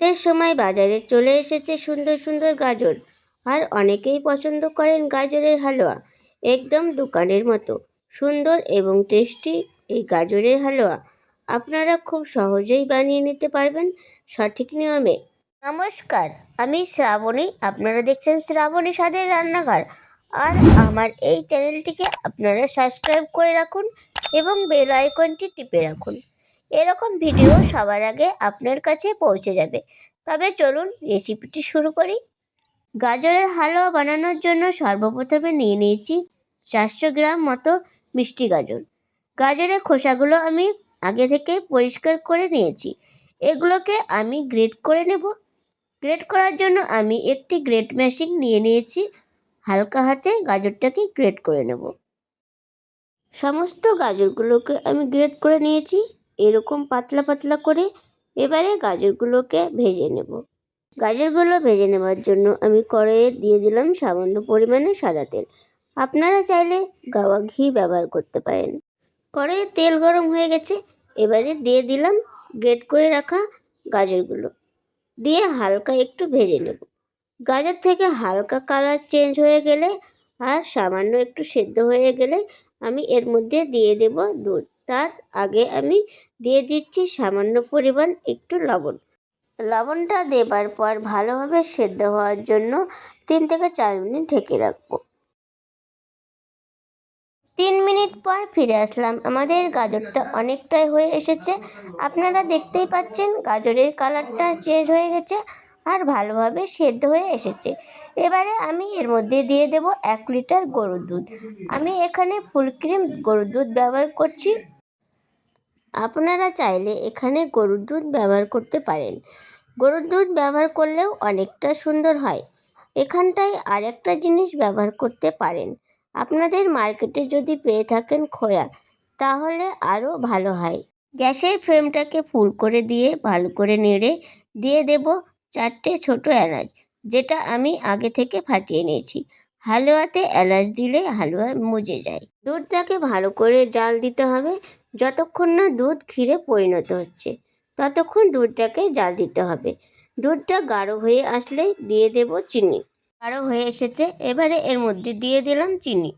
শীতের সময় বাজারে চলে এসেছে সুন্দর সুন্দর গাজর। আর অনেকেই পছন্দ করেন গাজরের হালুয়া। একদম দোকানের মতো। সুন্দর এবং টেস্টি এই গাজরের হালুয়া। আপনারা খুব সহজেই বানিয়ে নিতে পারবেন সঠিক নিয়মে। নমস্কার, আমি শ্রাবণী। আপনারা দেখছেন শ্রাবণী স্বাদের রান্নাঘর। আর আমার এই চ্যানেলটিকে আপনারা সাবস্ক্রাইব করে রাখুন এবং বেল আইকনটি টিপে রাখুন। এরকম ভিডিও সবার আগে আপনার কাছে পৌঁছে যাবে। তবে চলুন রেসিপিটি শুরু করি। গাজরের হালুয়া বানানোর জন্য সর্বপ্রথমে নিয়ে নিয়েছি চারশো গ্রাম মতো মিষ্টি গাজর। গাজরের খোসাগুলো আমি আগে থেকে পরিষ্কার করে নিয়েছি। এগুলোকে আমি গ্রেট করে নেব। গ্রেট করার জন্য আমি একটি গ্রেট মেশিন নিয়ে নিয়েছি। হালকা হাতে গাজরটাকে গ্রেট করে নেব। সমস্ত গাজরগুলোকে আমি গ্রেট করে নিয়েছি। এরকম পাতলা পাতলা করে এবারে গাজরগুলোকে ভেজে নেব। গাজরগুলো ভেজে নেওয়ার জন্য আমি কড়াইয়ে দিয়ে দিলাম সামান্য পরিমাণে সাদা তেল। আপনারা চাইলে গাওয়া ঘি ব্যবহার করতে পারেন। কড়াইয়ে তেল গরম হয়ে গেছে, এবারে দিয়ে দিলাম গ্রেট করে রাখা গাজরগুলো। দিয়ে হালকা একটু ভেজে নেব। গাজর থেকে হালকা কালার চেঞ্জ হয়ে গেলে আর সামান্য একটু সেদ্ধ হয়ে গেলে আমি এর মধ্যে দিয়ে দেব দুধ। তার আগে আমি দিয়ে দিচ্ছি সামান্য পরিমাণ একটু লবণ। লবণটা দেবার পর ভালোভাবে সেদ্ধ হওয়ার জন্য তিন থেকে চার মিনিট ঢেকে রাখব। তিন মিনিট পর ফিরে আসলাম। আমাদের গাজরটা অনেকটাই হয়ে এসেছে। আপনারা দেখতেই পাচ্ছেন গাজরের কালারটা চেঞ্জ হয়ে গেছে আর ভালোভাবে সেদ্ধ হয়ে এসেছে। এবারে আমি এর মধ্যে দিয়ে দেব এক লিটার গরুর দুধ। আমি এখানে ফুল ক্রিম গরুর দুধ ব্যবহার করছি। আপনারা চাইলে এখানে গরুর দুধ ব্যবহার করতে পারেন। গরুর দুধ ব্যবহার করলেও অনেকটা সুন্দর হয়। এখানটায় আরেকটা জিনিস ব্যবহার করতে পারেন। আপনাদের মার্কেটে যদি পেয়ে থাকেন খোয়া, তাহলে আরও ভালো হয়। গ্যাসের ফ্লেমটাকে ফুল করে দিয়ে, ভালো করে নেড়ে দিয়ে দেব চারটে ছোট এলাচ, যেটা আমি আগে থেকে ফাটিয়ে নিয়েছি। হালুয়াতে এলাচ দিলে হালুয়া মুজে যায়। দুধটাকে ভালো করে জাল দিতে হবে। যতক্ষণ না দুধ ক্ষীরে পরিণত হচ্ছে, ততক্ষণ দুধটাকে জাল দিতে হবে। দুধটা গাঢ় হয়ে আসলে দিয়ে দেব চিনি। গাঢ় হয়ে এসেছে, এবারে এর মধ্যে দিয়ে দিলাম চিনি।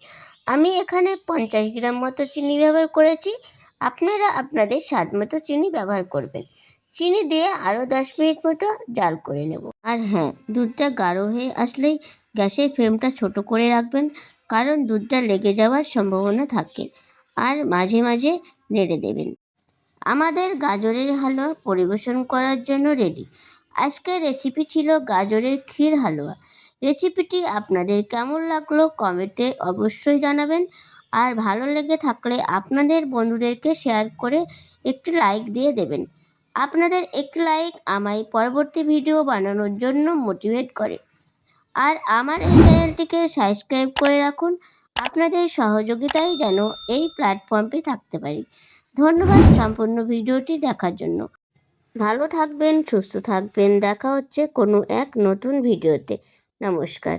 আমি এখানে পঞ্চাশ গ্রাম মতো চিনি ব্যবহার করেছি। আপনারা আপনাদের স্বাদ মতো চিনি ব্যবহার করবেন। চিনি দিয়ে আরও দশ মিনিট মতো জাল করে নেব। আর হ্যাঁ দুধটা গাঢ় হয়ে আসলেই গ্যাসের ফ্লেমটা ছোট করে রাখবেন, কারণ দুধটা লেগে যাওয়ার সম্ভাবনা থাকে। আর মাঝে মাঝে নেড়ে দেবেন। আমাদের গাজরের হালুয়া পরিবেশন করার জন্য রেডি আজকের রেসিপি ছিল গাজরের ক্ষীর হালুয়া। রেসিপিটি আপনাদের কেমন লাগল কমেন্টে অবশ্যই জানাবেন। আর ভালো লেগে থাকলে আপনাদের বন্ধুদেরকে শেয়ার করে একটি লাইক দিয়ে দেবেন। আপনাদের একটি লাইক আমায় পরবর্তী ভিডিও বানানোর জন্য মোটিভেট করে। আর আমার এই চ্যানেলটিকে সাবস্ক্রাইব করে রাখুন। আপনাদের সহযোগিতায় যেন এই প্ল্যাটফর্মে থাকতে পারি। ধন্যবাদ সম্পূর্ণ ভিডিওটি দেখার জন্য। ভালো থাকবেন, সুস্থ থাকবেন। দেখা হচ্ছে কোনো এক নতুন ভিডিওতে। নমস্কার।